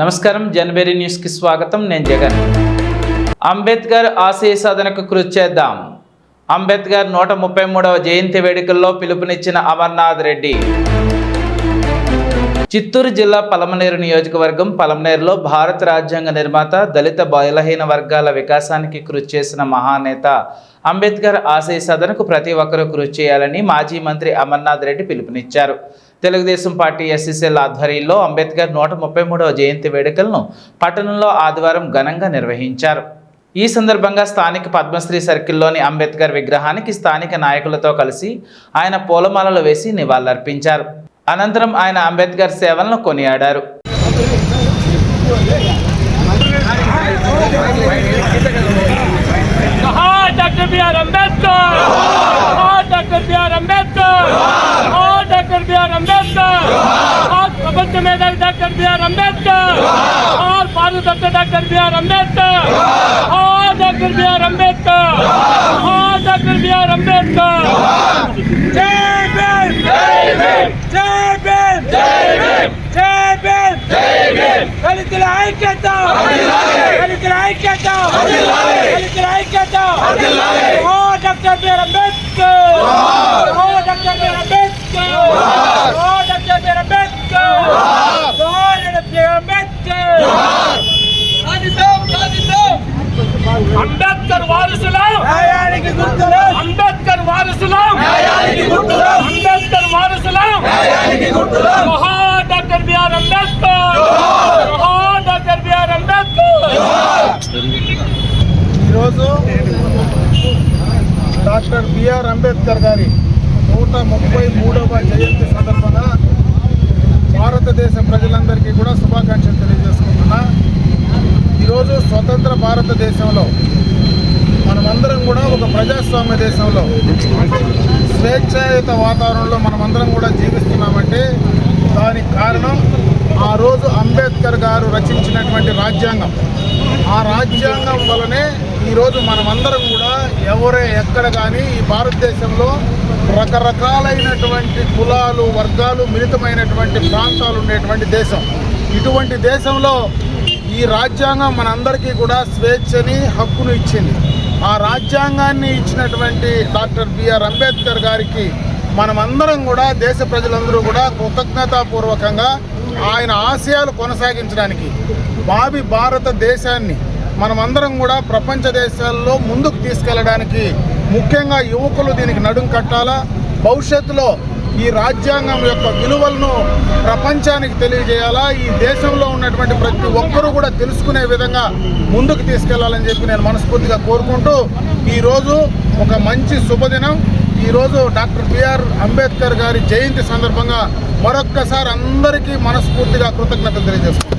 నమస్కారం జనవరి న్యూస్కి స్వాగతం. నేను జగన్. అంబేద్కర్ ఆశయ సాధనకు కృషి చేద్దాం. అంబేద్కర్ నూట ముప్పై మూడవ జయంతి వేడుకల్లో పిలుపునిచ్చిన అమర్నాథ్ రెడ్డి. చిత్తూరు జిల్లా పలమనేరు నియోజకవర్గం పలమనేరులో భారత రాజ్యాంగ నిర్మాత దళిత బలహీన వర్గాల వికాసానికి కృషి చేసిన మహానేత అంబేద్కర్ ఆశయ సాధనకు ప్రతి ఒక్కరూ కృషి చేయాలని మాజీ మంత్రి అమర్నాథ్ రెడ్డి పిలుపునిచ్చారు. తెలుగుదేశం పార్టీ ఎస్ఎస్ఎల్ ఆధ్వర్యంలో అంబేద్కర్ నూట ముప్పై మూడవ జయంతి వేడుకలను పట్టణంలో ఆదివారం ఘనంగా నిర్వహించారు. ఈ సందర్భంగా స్థానిక పద్మశ్రీ సర్కిల్లోని అంబేద్కర్ విగ్రహానికి స్థానిక నాయకులతో కలిసి ఆయన పూలమాలలు వేసి నివాళులర్పించారు. అనంతరం ఆయన అంబేద్కర్ సేవలను కొనియాడారు. ಅಂಬೇಡ್ಕರ್ ಪ್ರಪಂಚ ಮೇಧಾವಿ ಡಾಕ್ಟರ್ ಬಿ ಆರ್ ಅಂಬೇಡ್ಕರ್ और Bharat doctor B R Ambedkar और डॉक्टर बी आर अंबेडकर और डॉक्टर बी आर अंबेडकर जय भीम। जय भीम। जय भीम। बी आर अंबेडकर వారసులం న్యాయానికి గుర్తులం. అంబేద్కర్ వారసులం న్యాయానికి గుర్తులం. అంబేద్కర్ వారసులం న్యాయానికి గుర్తులం. మహా డాక్టర్ బిఆర్ అంబేద్కర్. మహా డాక్టర్ బిఆర్ అంబేద్కర్. ఈరోజు డాక్టర్ బిఆర్ అంబేద్కర్ గారి నూట ముప్పై మూడవ జయంతి సందర్భంగా భారతదేశ ప్రజలందరికీ కూడా శుభాకాంక్షలు తెలియజేసుకుంటున్నా. ఈరోజు స్వతంత్ర భారతదేశంలో మనమందరం కూడా ఒక ప్రజాస్వామ్య దేశంలో స్వేచ్ఛాయుత వాతావరణంలో మనమందరం కూడా జీవిస్తున్నామంటే దానికి కారణం ఆ రోజు అంబేద్కర్ గారు రచించినటువంటి రాజ్యాంగం. ఆ రాజ్యాంగం వలనే ఈరోజు మనమందరం కూడా ఎవరే ఎక్కడ కానీ ఈ భారతదేశంలో రకరకాలైనటువంటి కులాలు వర్గాలు మిళితమైనటువంటి ప్రాంతాలు ఉండేటువంటి దేశం. ఇటువంటి దేశంలో ఈ రాజ్యాంగం మనందరికీ కూడా స్వేచ్ఛని హక్కును ఇచ్చింది. ఆ రాజ్యాంగాన్ని ఇచ్చినటువంటి డాక్టర్ బిఆర్ అంబేద్కర్ గారికి మనమందరం కూడా దేశ ప్రజలందరూ కూడా కృతజ్ఞతాపూర్వకంగా ఆయన ఆశయాలు కొనసాగించడానికి భావి భారతదేశాన్ని మనమందరం కూడా ప్రపంచ దేశాల్లో ముందుకు తీసుకెళ్ళడానికి ముఖ్యంగా యువకులు దీనికి నడుం కట్టాలా భవిష్యత్తులో ఈ రాజ్యాంగం యొక్క విలువలను ప్రపంచానికి తెలియజేయాలా ఈ దేశంలో ఉన్నటువంటి ఒక్కరూ కూడా తెలుసుకునే విధంగా ముందుకు తీసుకెళ్ళాలని చెప్పి నేను మనస్ఫూర్తిగా కోరుకుంటూ ఈరోజు ఒక మంచి శుభదినం. ఈరోజు డాక్టర్ బిఆర్ అంబేద్కర్ గారి జయంతి సందర్భంగా మరొక్కసారి అందరికీ మనస్ఫూర్తిగా కృతజ్ఞతలు తెలియజేస్తున్నాను.